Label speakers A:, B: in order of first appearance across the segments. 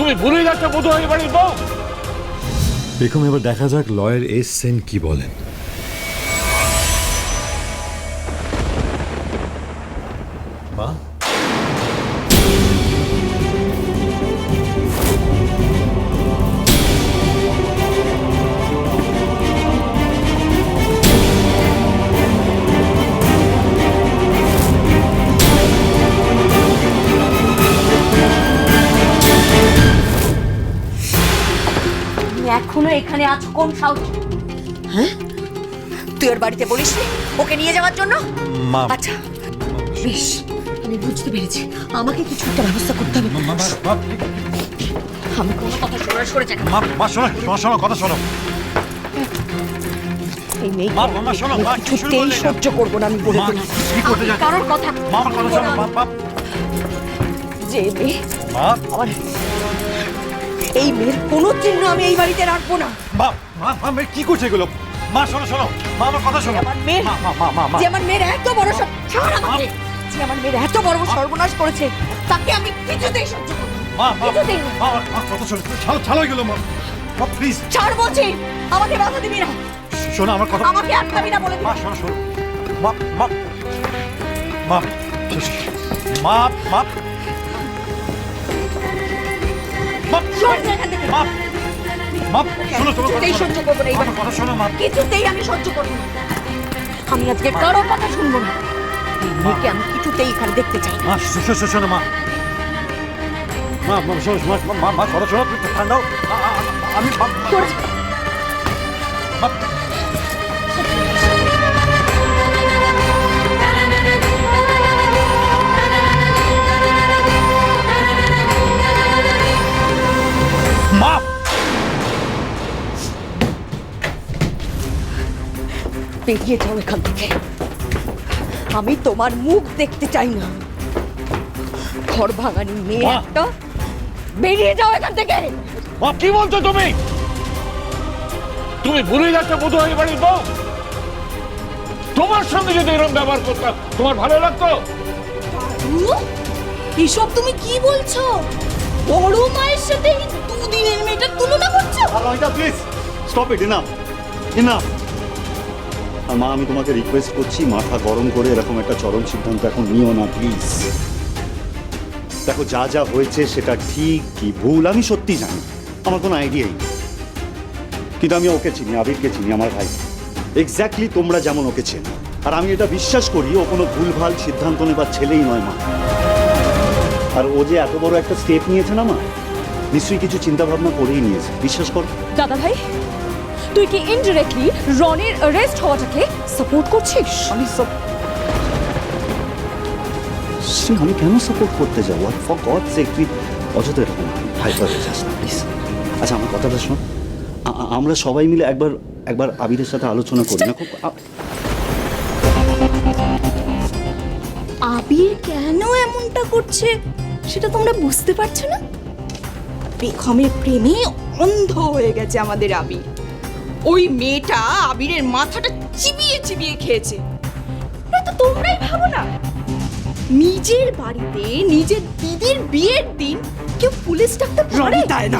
A: তুমি ভুলে যাচ্ছ, বোধ হয় বাড়ির
B: বেগম এবার দেখা যাক লয়ের এস সেন কি বলেন।
C: এখনও এখানে আছো কোন সাহস হ্যাঁ? তুই ওর বাড়িতে বলিস ওকে নিয়ে যাওয়ার জন্য?
B: মা।
C: আচ্ছা। বেশ আমি বুঝতে পেরেছি। আমাকে কিছু একটা ব্যবস্থা করতে হবে। আমি কোনো কথা শোনার
B: মা মা শোনো শোনো শোনো কথা শোনো।
C: এই মেয়ে
B: মা, মা, শোনো, মা,
C: কিছুতেই সহ্য করব না আমি বলে দিলাম।
B: কি করতে
C: আমি
B: যাচ্ছ?
C: কারোর কথা
B: মা কথা শোনো মা মা।
C: যে মেয়ে
B: মা।
C: আমার এই মেয়ের কোনো চিহ্ন আমি এই বাড়িতে রাখব না।
B: মা মা মা মেয়ে কি করছে এগুলো? মা শোনো শোনো। মা আমার কথা শোনো।
C: আমার মেয়ে
B: মা মা মা
C: যে আমার মেয়ের এত বড় সব ছাড় আমাকে। যে আমার মেয়ের এত বড় সর্বনাশ করেছে তাকে আমি কিছুতেই সহ্য করব।
B: মা মা
C: কিছুতেই না।
B: মা আমার মা কথা শোনো। ছাড়ো ছাড়ো এগুলো মা। মা প্লিজ
C: ছাড় বলছি আমাকে বাধা দিবি না।
B: শোনো আমার কথা
C: আমাকে আটকাবি না বলে দিবি।
B: মা শোনো শোনো। মা। মা মা মা মা
C: সর যা এখান থেকে।
B: মা মা শোনো শোনো
C: কিছুতেই
B: শোনো।
C: সহ্য করব না এই
B: আমার
C: বাড়ি।
B: কথা শোনো মা
C: কিছুতেই আমি সহ্য করব না। আমি আজকে কারোর কথা শুনব না। মেয়েকে আমি কিছুতেই এখানে দেখতে চাই।
B: মা শো- শো- শো- শোনো মা মা মা শোনো মা মা- শোনো শোনো তুমি ঠান্ডাও। আমি মা
C: বেরিয়ে যাও এখান থেকে। আমি তোমার মুখ দেখতে চাই না। ঘর ভাঙানি মেয়ে
B: মা!
C: একটা বেরিয়ে যাও এখান থেকে!
A: মা কি বলছো তুমি? তুমি ভুলে যাচ্ছ বোধ হয় বাড়ির বউ। তোমার সঙ্গে যদি এরকম ব্যবহার করতাম তোমার ভালো লাগতো?
D: এসব তুমি কি বলছো? বড় মায়ের সাথে এই দুদিনের মেয়েটার তুলনা করছ?
E: Ronita please stop it enough enough আর মা, আমি তোমাকে রিকোয়েস্ট করছি, মাথা গরম করে এরকম একটা চরম সিদ্ধান্ত এখন নিও না প্লিজ দেখো, যা যা হয়েছে সেটা ঠিক কি ভুল, আমি সত্যি জানি। আমার কোনো আইডিয়াই নেই। কিন্তু আমি ওকে চিনি, আবিরকে চিনি, আমার ভাই। এক্স্যাক্টলি তোমরা যেমন ওকে চেনো। আর আমি এটা বিশ্বাস করি, ও কোনো ভুলভাল সিদ্ধান্ত নেবার ছেলেই নয় মা। আর ও যে এত বড় একটা স্টেপ নিয়েছে না মা, নিশ্চয়ই কিছু চিন্তা ভাবনা করেই নিয়েছে। বিশ্বাস কর।
D: দাদা ভাই তুই কি ইনডিরেক্টলি রনির অ্যারেস্ট হওয়াটাকে সাপোর্ট করছিস?
E: আমি সব সে আমি কেন সাপোর্ট করতে যাব? আর ফর গড সেক তুই অযথা এরকম হাইপার হয়ে যাস না প্লিজ আচ্ছা আমার কথাটা শোন। আমরা সবাই মিলে একবার একবার আবিরের সাথে আলোচনা করি না খুব
D: আবির কেন এমনটা করছে? সেটা তোমরা বুঝতে পারছ না। বেগমের প্রেমে অন্ধ হয়ে গেছে আমাদের আবির। ওই মেয়েটা আবিরের মাথাটা চিবিয়ে চিবিয়ে খেয়েছে। তো তোমরাই ভাবো না। নিজের বাড়িতে নিজের দিদির বিয়ের দিন কেউ পুলিশ ডাকতে পারে?
E: না?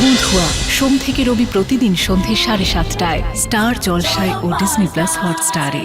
F: বুধুয়া সোম থেকে রবি প্রতিদিন সন্ধে সাড়ে সাতটায় স্টার জলসায় ও ডিসনি প্লাস হটস্টারে।